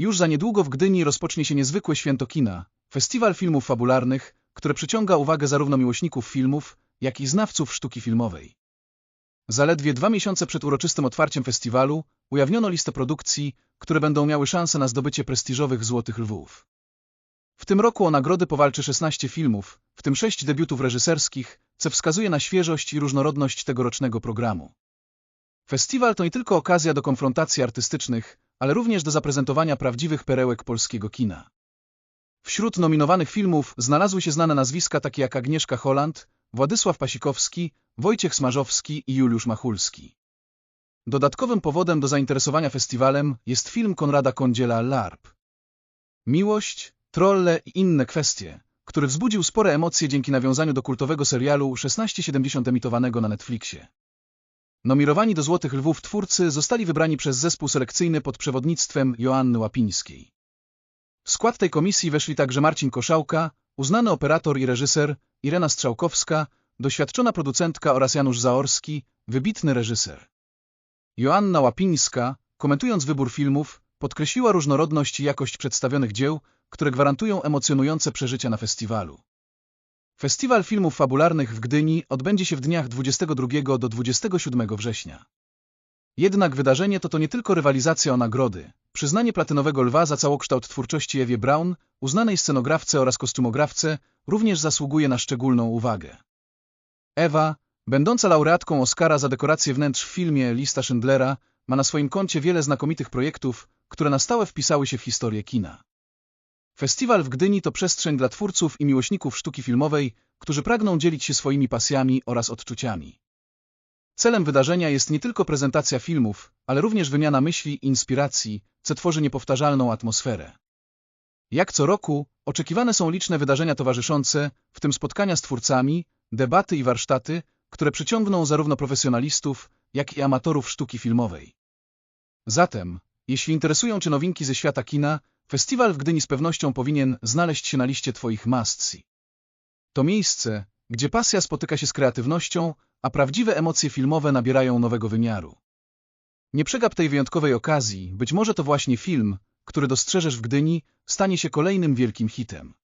Już za niedługo w Gdyni rozpocznie się niezwykłe święto kina, festiwal filmów fabularnych, które przyciąga uwagę zarówno miłośników filmów, jak i znawców sztuki filmowej. Zaledwie dwa miesiące przed uroczystym otwarciem festiwalu ujawniono listę produkcji, które będą miały szansę na zdobycie prestiżowych Złotych Lwów. W tym roku o nagrody powalczy 16 filmów, w tym 6 debiutów reżyserskich, co wskazuje na świeżość i różnorodność tegorocznego programu. Festiwal to nie tylko okazja do konfrontacji artystycznych, ale również do zaprezentowania prawdziwych perełek polskiego kina. Wśród nominowanych filmów znalazły się znane nazwiska takie jak Agnieszka Holland, Władysław Pasikowski, Wojciech Smarzowski i Juliusz Machulski. Dodatkowym powodem do zainteresowania festiwalem jest film Konrada Kondziela LARP. Miłość, trolle i inne kwestie, który wzbudził spore emocje dzięki nawiązaniu do kultowego serialu 1670 emitowanego na Netflixie. Nominowani do Złotych Lwów twórcy zostali wybrani przez zespół selekcyjny pod przewodnictwem Joanny Łapińskiej. W skład tej komisji weszli także Marcin Koszałka, uznany operator i reżyser, Irena Strzałkowska, doświadczona producentka oraz Janusz Zaorski, wybitny reżyser. Joanna Łapińska, komentując wybór filmów, podkreśliła różnorodność i jakość przedstawionych dzieł, które gwarantują emocjonujące przeżycia na festiwalu. Festiwal Filmów Fabularnych w Gdyni odbędzie się w dniach 22 do 27 września. Jednak wydarzenie to to nie tylko rywalizacja o nagrody. Przyznanie Platynowego Lwa za całokształt twórczości Ewie Brown, uznanej scenografce oraz kostumografce, również zasługuje na szczególną uwagę. Ewa, będąca laureatką Oscara za dekorację wnętrz w filmie Lista Schindlera, ma na swoim koncie wiele znakomitych projektów, które na stałe wpisały się w historię kina. Festiwal w Gdyni to przestrzeń dla twórców i miłośników sztuki filmowej, którzy pragną dzielić się swoimi pasjami oraz odczuciami. Celem wydarzenia jest nie tylko prezentacja filmów, ale również wymiana myśli i inspiracji, co tworzy niepowtarzalną atmosferę. Jak co roku, oczekiwane są liczne wydarzenia towarzyszące, w tym spotkania z twórcami, debaty i warsztaty, które przyciągną zarówno profesjonalistów, jak i amatorów sztuki filmowej. Zatem, jeśli interesują Cię nowinki ze świata kina, festiwal w Gdyni z pewnością powinien znaleźć się na liście Twoich must-see. To miejsce, gdzie pasja spotyka się z kreatywnością, a prawdziwe emocje filmowe nabierają nowego wymiaru. Nie przegap tej wyjątkowej okazji, być może to właśnie film, który dostrzeżesz w Gdyni, stanie się kolejnym wielkim hitem.